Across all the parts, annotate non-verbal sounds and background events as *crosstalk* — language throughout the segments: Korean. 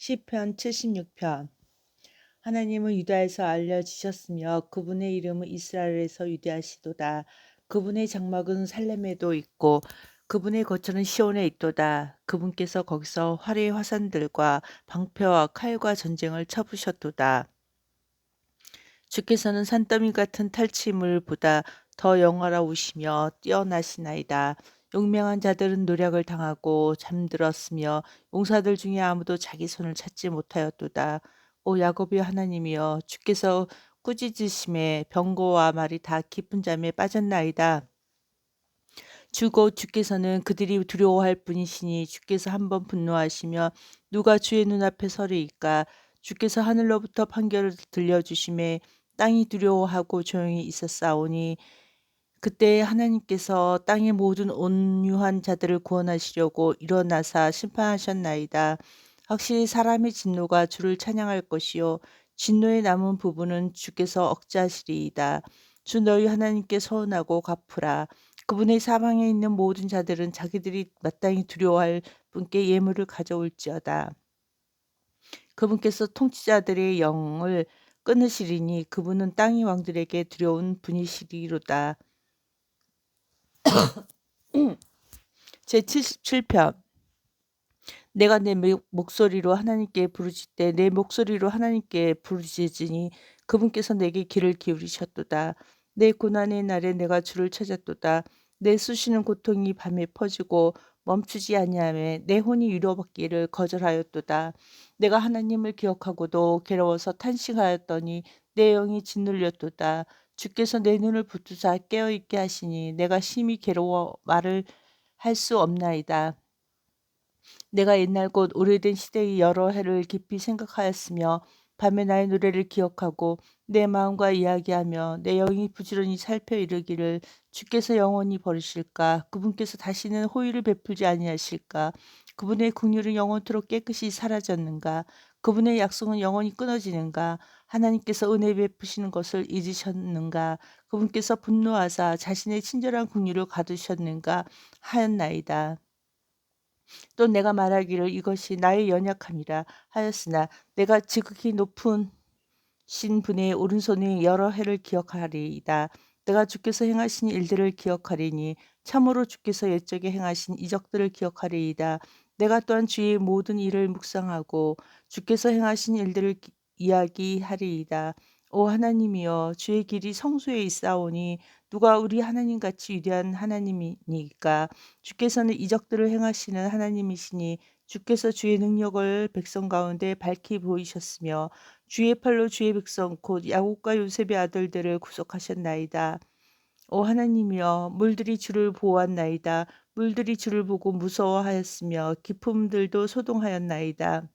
시편 76편 하나님은 유다에서 알려지셨으며 그분의 이름은 이스라엘에서 유대하시도다. 그분의 장막은 살렘에도 있고 그분의 거처는 시온에 있도다. 그분께서 거기서 활의 화산들과 방패와 칼과 전쟁을 쳐부셨도다. 주께서는 산더미 같은 탈취물보다 더 영화로우시며 뛰어나시나이다. 용맹한 자들은 노력을 당하고 잠들었으며 용사들 중에 아무도 자기 손을 찾지 못하였도다. 오 야곱의 하나님이여 주께서 꾸짖으심에 병거와 말이 다 깊은 잠에 빠졌나이다. 주고 주께서는 그들이 두려워할 뿐이시니 주께서 한번 분노하시며 누가 주의 눈앞에 서리이까 주께서 하늘로부터 판결을 들려주심에 땅이 두려워하고 조용히 있었사오니 그때 하나님께서 땅의 모든 온유한 자들을 구원하시려고 일어나사 심판하셨나이다. 확실히 사람의 진노가 주를 찬양할 것이요 진노의 남은 부분은 주께서 억제하시리이다. 주 너희 하나님께 서운하고 갚으라. 그분의 사방에 있는 모든 자들은 자기들이 마땅히 두려워할 분께 예물을 가져올지어다. 그분께서 통치자들의 영을 끊으시리니 그분은 땅의 왕들에게 두려운 분이시리로다. *coughs* 제 77편 내가 내 목소리로 하나님께 부르짖되 내 목소리로 하나님께 부르짖으니 그분께서 내게 귀를 기울이셨도다. 내 고난의 날에 내가 주를 찾았도다. 내 수시는 고통이 밤에 퍼지고 멈추지 아니하며 내 혼이 위로받기를 거절하였도다. 내가 하나님을 기억하고도 괴로워서 탄식하였더니 내 영이 짓눌렸도다. 주께서 내 눈을 붙드사 깨어 있게 하시니 내가 심히 괴로워 말을 할 수 없나이다. 내가 옛날 곧 오래된 시대의 여러 해를 깊이 생각하였으며 밤에 나의 노래를 기억하고 내 마음과 이야기하며 내 영이 부지런히 살펴 이르기를 주께서 영원히 버리실까? 그분께서 다시는 호의를 베풀지 아니하실까? 그분의 국률은 영원토록 깨끗이 사라졌는가 그분의 약속은 영원히 끊어지는가 하나님께서 은혜 베푸시는 것을 잊으셨는가 그분께서 분노하사 자신의 친절한 국률을 가두셨는가 하였나이다. 또 내가 말하기를 이것이 나의 연약함이라 하였으나 내가 지극히 높은 신 분의 오른손의 여러 해를 기억하리이다. 내가 주께서 행하신 일들을 기억하리니 참으로 주께서 옛적에 행하신 이적들을 기억하리이다. 내가 또한 주의 모든 일을 묵상하고 주께서 행하신 일들을 이야기하리이다. 오 하나님이여 주의 길이 성소에 있사오니 누가 우리 하나님같이 위대한 하나님이니까 주께서는 이적들을 행하시는 하나님이시니 주께서 주의 능력을 백성 가운데 밝히 보이셨으며 주의 팔로 주의 백성 곧 야곱과 요셉의 아들들을 구속하셨나이다. 오 하나님이여 물들이 주를 보았나이다. 물들이 주를 보고 무서워하였으며 기품들도 소동하였나이다.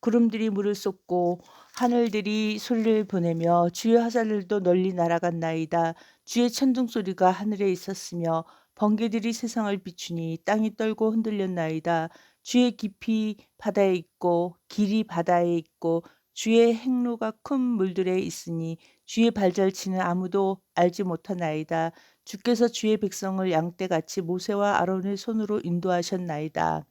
구름들이 물을 쏟고 하늘들이 소리를 보내며 주의 화살들도 널리 날아갔나이다. 주의 천둥 소리가 하늘에 있었으며 번개들이 세상을 비추니 땅이 떨고 흔들렸나이다. 주의 깊이 바다에 있고 길이 바다에 있고 주의 행로가 큰 물들에 있으니 주의 발절치는 아무도 알지 못하나이다. 주께서 주의 백성을 양떼같이 모세와 아론의 손으로 인도하셨나이다.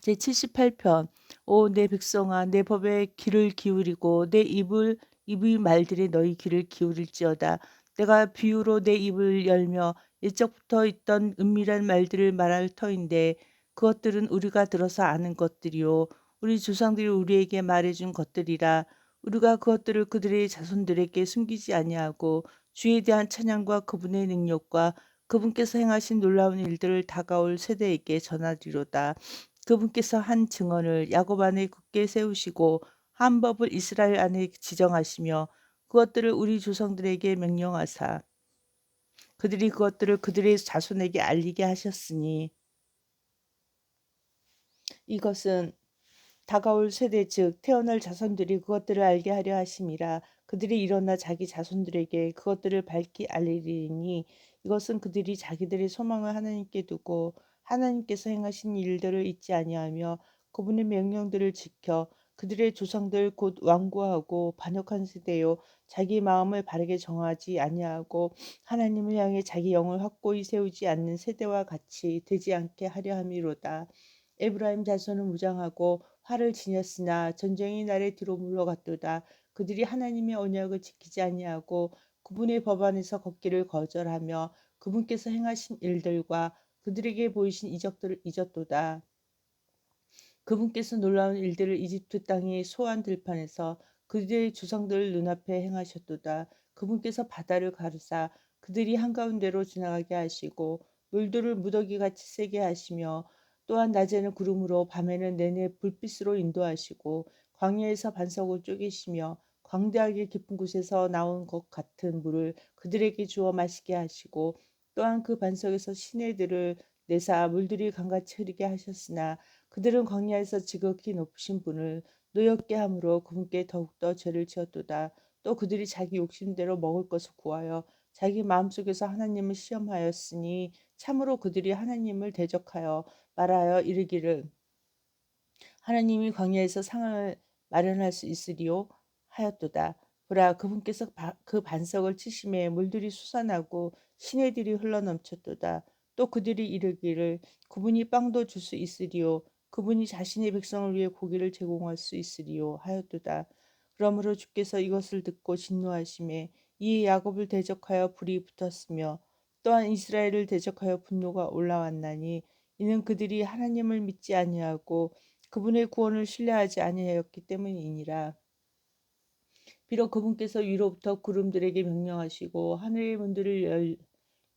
제 78편 오 내 백성아 내 법에 귀를 기울이고 내 입을 입의 말들에 너희 귀를 기울일지어다 내가 비유로 내 입을 열며 일적부터 있던 은밀한 말들을 말할 터인데 그것들은 우리가 들어서 아는 것들이요 우리 조상들이 우리에게 말해준 것들이라 우리가 그것들을 그들의 자손들에게 숨기지 아니하고 주에 대한 찬양과 그분의 능력과 그분께서 행하신 놀라운 일들을 다가올 세대에게 전하리로다. 그분께서 한 증언을 야곱 안에 굳게 세우시고 한 법을 이스라엘 안에 지정하시며 그것들을 우리 조상들에게 명령하사 그들이 그것들을 그들의 자손에게 알리게 하셨으니 이것은 다가올 세대 즉 태어날 자손들이 그것들을 알게 하려 하심이라 그들이 일어나 자기 자손들에게 그것들을 밝히 알리리니 이것은 그들이 자기들의 소망을 하나님께 두고 하나님께서 행하신 일들을 잊지 아니하며 그분의 명령들을 지켜 그들의 조상들 곧 완고하고 반역한 세대요 자기 마음을 바르게 정하지 아니하고 하나님을 향해 자기 영을 확고히 세우지 않는 세대와 같이 되지 않게 하려 함이로다. 에브라임 자손은 무장하고 활을 지녔으나 전쟁의 날에 뒤로 물러갔도다. 그들이 하나님의 언약을 지키지 아니하고 그분의 법안에서 걷기를 거절하며 그분께서 행하신 일들과 그들에게 보이신 이적들을 잊었도다. 그분께서 놀라운 일들을 이집트 땅의 소환 들판에서 그들의 주상들 눈앞에 행하셨도다. 그분께서 바다를 가르사 그들이 한가운데로 지나가게 하시고 물들을 무더기같이 세게 하시며 또한 낮에는 구름으로 밤에는 내내 불빛으로 인도하시고 광야에서 반석을 쪼개시며 광대하게 깊은 곳에서 나온 것 같은 물을 그들에게 주어 마시게 하시고 또한 그 반석에서 시내들을 내사 물들이 강같이 흐르게 하셨으나 그들은 광야에서 지극히 높으신 분을 노엽게 함으로 그분께 더욱더 죄를 지었도다. 또 그들이 자기 욕심대로 먹을 것을 구하여 자기 마음속에서 하나님을 시험하였으니 참으로 그들이 하나님을 대적하여 말하여 이르기를 하나님이 광야에서 상을 마련할 수 있으리요 하였도다. 보라 그분께서 그 반석을 치심에 물들이 솟아나고 시내들이 흘러넘쳤도다. 또 그들이 이르기를 그분이 빵도 줄 수 있으리요 그분이 자신의 백성을 위해 고기를 제공할 수 있으리요 하였도다. 그러므로 주께서 이것을 듣고 진노하심에 이 야곱을 대적하여 불이 붙었으며 또한 이스라엘을 대적하여 분노가 올라왔나니 이는 그들이 하나님을 믿지 아니하고 그분의 구원을 신뢰하지 아니하였기 때문이니라. 비록 그분께서 위로부터 구름들에게 명령하시고 하늘의 문들을 열,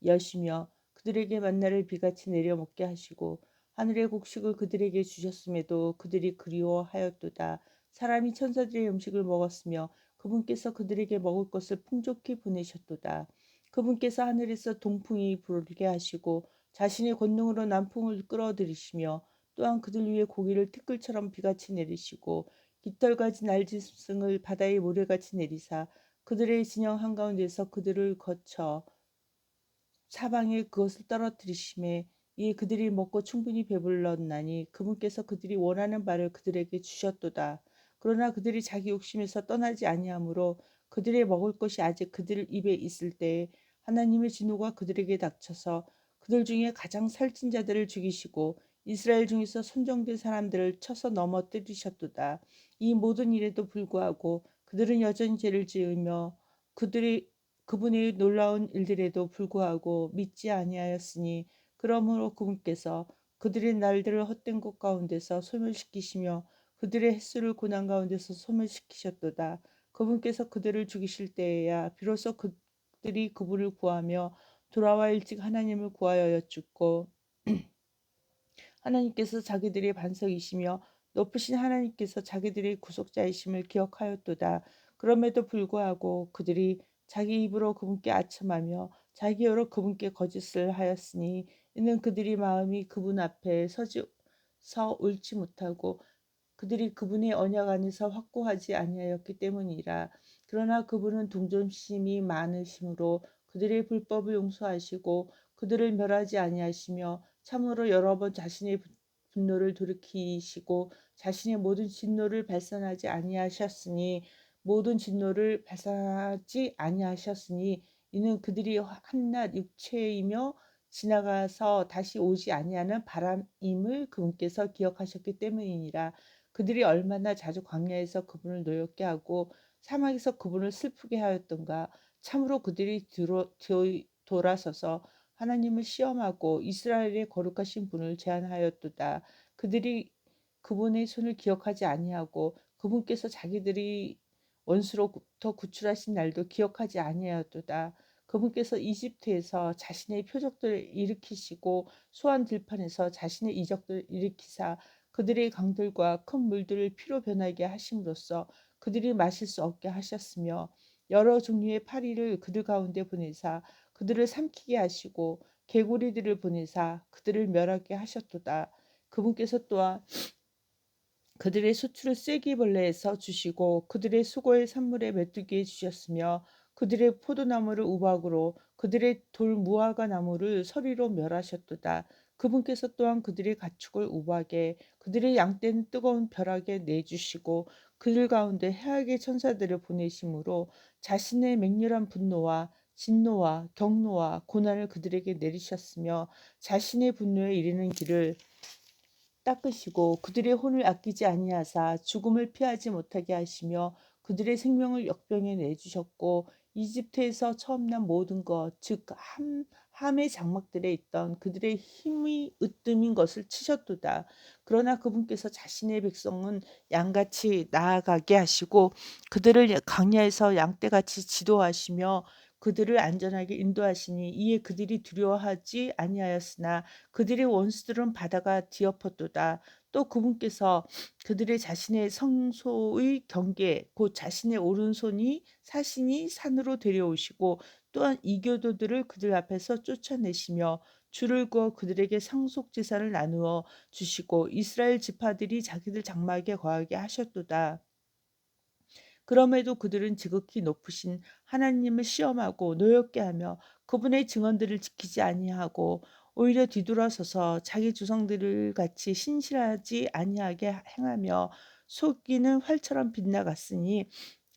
여시며 그들에게 만나를 비같이 내려 먹게 하시고 하늘의 곡식을 그들에게 주셨음에도 그들이 그리워하였도다. 사람이 천사들의 음식을 먹었으며 그분께서 그들에게 먹을 것을 풍족히 보내셨도다. 그분께서 하늘에서 동풍이 불게 하시고 자신의 권능으로 남풍을 끌어들이시며 또한 그들 위에 고기를 티끌처럼 비같이 내리시고 깃털같이 날짐승을 바다의 모래같이 내리사 그들의 진영 한가운데서 그들을 거쳐 사방에 그것을 떨어뜨리심에 이에 그들이 먹고 충분히 배불렀나니 그분께서 그들이 원하는 바를 그들에게 주셨도다. 그러나 그들이 자기 욕심에서 떠나지 아니하므로 그들의 먹을 것이 아직 그들 입에 있을 때에 하나님의 진노가 그들에게 닥쳐서 그들 중에 가장 살찐 자들을 죽이시고 이스라엘 중에서 선정된 사람들을 쳐서 넘어뜨리셨도다. 이 모든 일에도 불구하고 그들은 여전히 죄를 지으며 그들이 그분의 놀라운 일들에도 불구하고 믿지 아니하였으니 그러므로 그분께서 그들의 날들을 헛된 것 가운데서 소멸시키시며 그들의 횟수를 고난 가운데서 소멸시키셨도다. 그분께서 그들을 죽이실 때에야 비로소 그들이 그분을 구하며 돌아와 일찍 하나님을 구하여 여쭙고 *clears throat* 하나님께서 자기들의 반석이시며 높으신 하나님께서 자기들의 구속자이심을 기억하였도다. 그럼에도 불구하고 그들이 자기 입으로 그분께 아첨하며 자기 여로 그분께 거짓을 하였으니 이는 그들이 마음이 그분 앞에 서지 서 옳지 못하고 그들이 그분의 언약 안에서 확고하지 아니하였기 때문이라. 그러나 그분은 동정심이 많으심으로 그들의 불법을 용서하시고 그들을 멸하지 아니하시며 참으로 여러 번 자신의 분노를 돌이키시고 자신의 모든 진노를 발산하지 아니하셨으니 모든 진노를 발산하지 아니하셨으니 이는 그들이 한낱 육체이며 지나가서 다시 오지 아니하는 바람임을 그분께서 기억하셨기 때문이니라. 그들이 얼마나 자주 광야에서 그분을 노엽게 하고 사막에서 그분을 슬프게 하였던가. 참으로 그들이 들어, 돌아서서 하나님을 시험하고 이스라엘의 거룩하신 분을 제안하였도다. 그들이 그분의 손을 기억하지 아니하고 그분께서 자기들이 원수로부터 구출하신 날도 기억하지 아니하였도다. 그분께서 이집트에서 자신의 표적들을 일으키시고 소환 들판에서 자신의 이적들을 일으키사 그들의 강들과 큰 물들을 피로 변하게 하심으로써 그들이 마실 수 없게 하셨으며 여러 종류의 파리를 그들 가운데 보내사 그들을 삼키게 하시고 개구리들을 보내사 그들을 멸하게 하셨도다. 그분께서 또한 그들의 수출을 쐐기벌레에서 주시고 그들의 수고의 산물에 메뚜기에 주셨으며 그들의 포도나무를 우박으로 그들의 돌 무화과 나무를 서리로 멸하셨도다. 그분께서 또한 그들의 가축을 우박에 그들의 양떼는 뜨거운 벼락에 내주시고 그들 가운데 해악의 천사들을 보내심으로 자신의 맹렬한 분노와 진노와 경노와 고난을 그들에게 내리셨으며 자신의 분노에 이르는 길을 닦으시고 그들의 혼을 아끼지 아니하사 죽음을 피하지 못하게 하시며 그들의 생명을 역병에 내주셨고 이집트에서 처음 난 모든 것, 즉 함, 함의 장막들에 있던 그들의 힘이 으뜸인 것을 치셨도다. 그러나 그분께서 자신의 백성은 양같이 나아가게 하시고 그들을 강야에서 양떼같이 지도하시며 그들을 안전하게 인도하시니 이에 그들이 두려워하지 아니하였으나 그들의 원수들은 바다가 뒤엎었도다. 또 그분께서 그들의 자신의 성소의 경계 곧 자신의 오른손이 사신이 산으로 데려오시고 또한 이교도들을 그들 앞에서 쫓아내시며 줄을 그어 그들에게 상속 재산을 나누어 주시고 이스라엘 지파들이 자기들 장막에 거하게 하셨도다. 그럼에도 그들은 지극히 높으신 하나님을 시험하고 노엽게 하며 그분의 증언들을 지키지 아니하고 오히려 뒤돌아서서 자기 조상들을 같이 신실하지 아니하게 행하며 속이는 활처럼 빗나갔으니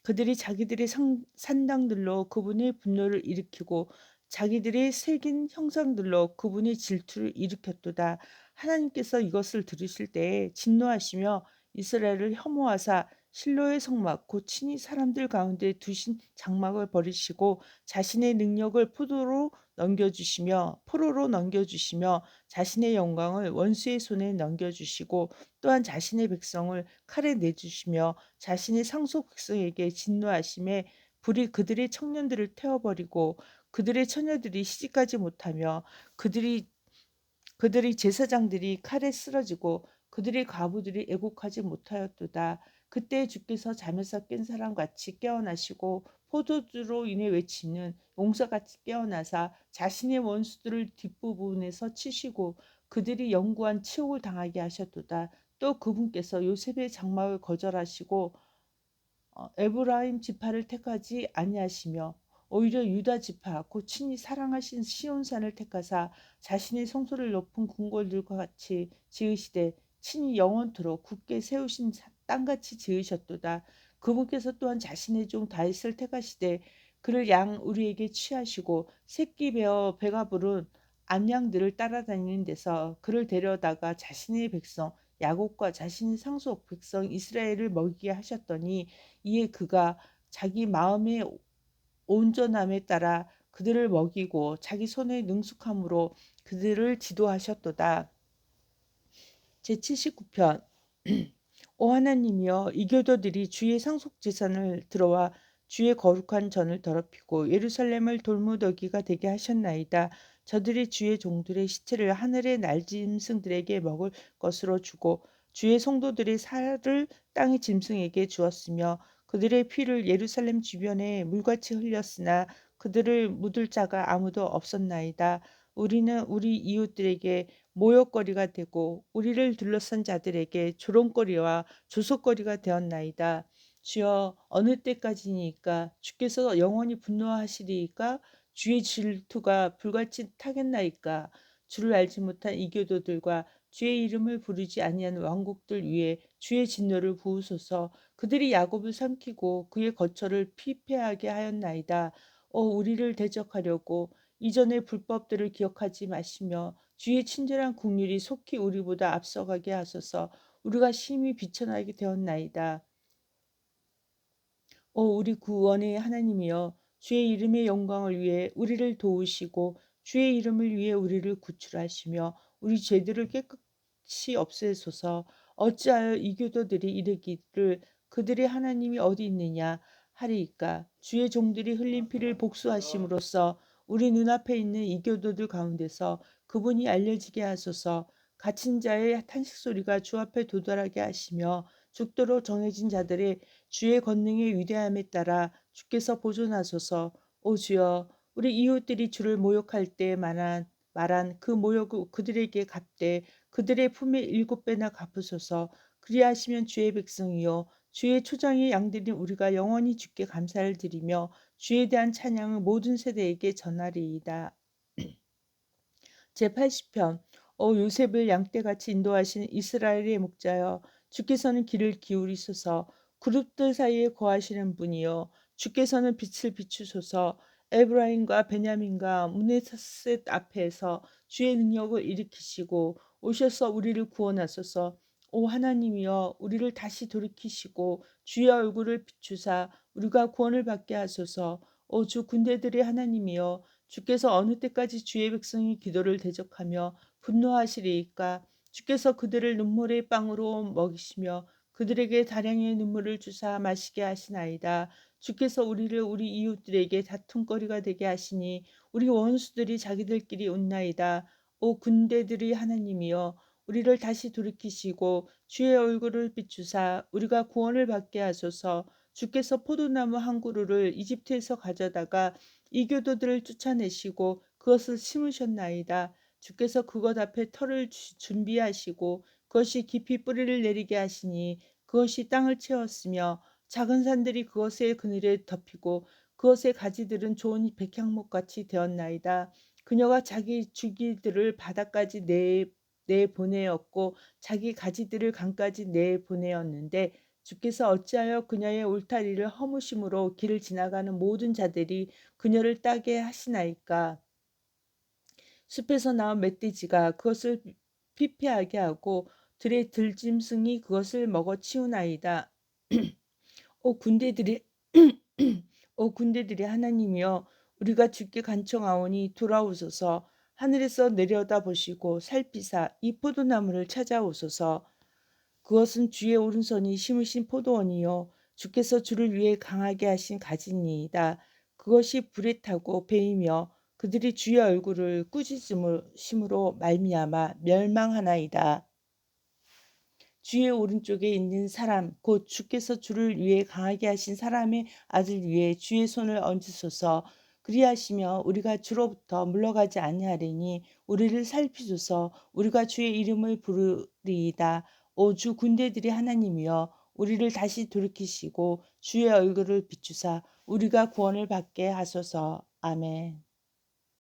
그들이 자기들의 상, 산당들로 그분의 분노를 일으키고 자기들의 새긴 형상들로 그분의 질투를 일으켰도다. 하나님께서 이것을 들으실 때에 진노하시며 이스라엘을 혐오하사 실로의 성막 곧 친히 사람들 가운데 두신 장막을 버리시고 자신의 능력을 포도로 넘겨주시며 포로로 넘겨주시며 자신의 영광을 원수의 손에 넘겨주시고 또한 자신의 백성을 칼에 내주시며 자신의 상속 백성에게 진노하심에 불이 그들의 청년들을 태워버리고 그들의 처녀들이 시집가지 못하며 그들이 그들의 제사장들이 칼에 쓰러지고 그들의 과부들이 애곡하지 못하였도다. 그때 주께서 잠에서 깬 사람 같이 깨어나시고 포도주로 인해 외치는 용사같이 깨어나사 자신의 원수들을 뒷부분에서 치시고 그들이 영구한 치욕을 당하게 하셨도다. 또 그분께서 요셉의 장막을 거절하시고 어, 에브라임 지파를 택하지 아니하시며 오히려 유다 지파 곧 친히 사랑하신 시온산을 택하사 자신의 성소를 높은 궁궐들과 같이 지으시되 친히 영원토록 굳게 세우신 땅같이 지으셨도다. 그분께서 또한 자신의 종 다윗을 택하시되 그를 양 우리에게 취하시고 새끼 베어 배가 부른 암양들을 따라다니는 데서 그를 데려다가 자신의 백성 야곱과 자신의 상속 백성 이스라엘을 먹이게 하셨더니 이에 그가 자기 마음의 온전함에 따라 그들을 먹이고 자기 손의 능숙함으로 그들을 지도하셨도다. 제79편 오 하나님이여 이 교도들이 주의 상속 재산을 들어와 주의 거룩한 전을 더럽히고 예루살렘을 돌무더기가 되게 하셨나이다. 저들이 주의 종들의 시체를 하늘의 날짐승들에게 먹을 것으로 주고 주의 성도들의 살을 땅의 짐승에게 주었으며 그들의 피를 예루살렘 주변에 물같이 흘렸으나 그들을 묻을 자가 아무도 없었나이다. 우리는 우리 이웃들에게 모욕거리가 되고 우리를 둘러싼 자들에게 조롱거리와 조속거리가 되었나이다. 주여 어느 때까지니까 주께서 영원히 분노하시리이까 주의 질투가 불같이 타겠나이까 주를 알지 못한 이교도들과 주의 이름을 부르지 아니한 왕국들 위에 주의 진노를 부으소서 그들이 야곱을 삼키고 그의 거처를 피폐하게 하였나이다. 오 우리를 대적하려고 이전의 불법들을 기억하지 마시며 주의 친절한 국률이 속히 우리보다 앞서가게 하소서. 우리가 심히 비천하게 되었나이다. 오 우리 구원의 하나님이여 주의 이름의 영광을 위해 우리를 도우시고 주의 이름을 위해 우리를 구출하시며 우리 죄들을 깨끗이 없애소서. 어찌하여 이교도들이 이르기를 그들의 하나님이 어디 있느냐 하리이까? 주의 종들이 흘린 피를 복수하심으로써 우리 눈앞에 있는 이교도들 가운데서 그분이 알려지게 하소서. 갇힌 자의 탄식 소리가 주 앞에 도달하게 하시며 죽도록 정해진 자들의 주의 권능의 위대함에 따라 주께서 보존하소서. 오 주여 우리 이웃들이 주를 모욕할 때 말한 말한 그 모욕을 그들에게 갚되 그들의 품에 일곱 배나 갚으소서. 그리하시면 주의 백성이요. 주의 초장의 양들인 우리가 영원히 주께 감사를 드리며 주에 대한 찬양을 모든 세대에게 전하리이다. *clears throat* 제80편 오 요셉을 양떼같이 인도하신 이스라엘의 목자여 주께서는 길을 기울이소서 그룹들 사이에 거하시는 분이여 주께서는 빛을 비추소서 에브라임과 베냐민과 문에셋 앞에서 주의 능력을 일으키시고 오셔서 우리를 구원하소서. 오 하나님이여 우리를 다시 돌이키시고 주의 얼굴을 비추사 우리가 구원을 받게 하소서. 오 주 군대들의 하나님이여 주께서 어느 때까지 주의 백성의 기도를 대적하며 분노하시리이까 주께서 그들을 눈물의 빵으로 먹이시며 그들에게 다량의 눈물을 주사 마시게 하시나이다. 주께서 우리를 우리 이웃들에게 다툼거리가 되게 하시니 우리 원수들이 자기들끼리 웃나이다. 오 군대들의 하나님이여 우리를 다시 돌이키시고 주의 얼굴을 비추사 우리가 구원을 받게 하소서. 주께서 포도나무 한 그루를 이집트에서 가져다가 이교도들을 쫓아내시고 그것을 심으셨나이다. 주께서 그것 앞에 터를 준비하시고 그것이 깊이 뿌리를 내리게 하시니 그것이 땅을 채웠으며 작은 산들이 그것의 그늘에 덮이고 그것의 가지들은 좋은 백향목같이 되었나이다. 그녀가 자기 주기들을 바다까지 내, 내보내었고 자기 가지들을 강까지 내보내었는데 주께서 어찌하여 그녀의 울타리를 허무심으로 길을 지나가는 모든 자들이 그녀를 따게 하시나이까. 숲에서 나온 멧돼지가 그것을 피폐하게 하고 들의 들짐승이 그것을 먹어 치우나이다. *clears throat* 오 군대들이 *clears throat* 오 군대들이 하나님이여 우리가 주께 간청하오니 돌아오소서 하늘에서 내려다 보시고 살피사 이 포도나무를 찾아오소서. 그것은 주의 오른손이 심으신 포도원이요. 주께서 주를 위해 강하게 하신 가지니이다. 그것이 불에 타고 베이며 그들이 주의 얼굴을 꾸짖음으로 말미암아 멸망하나이다. 주의 오른쪽에 있는 사람 곧 주께서 주를 위해 강하게 하신 사람의 아들 위에 주의 손을 얹으소서 그리하시며 우리가 주로부터 물러가지 아니하리니 우리를 살피소서. 우리가 주의 이름을 부르리이다. 오 주 군대들이 하나님이여 우리를 다시 돌이키시고 주의 얼굴을 비추사 우리가 구원을 받게 하소서. 아멘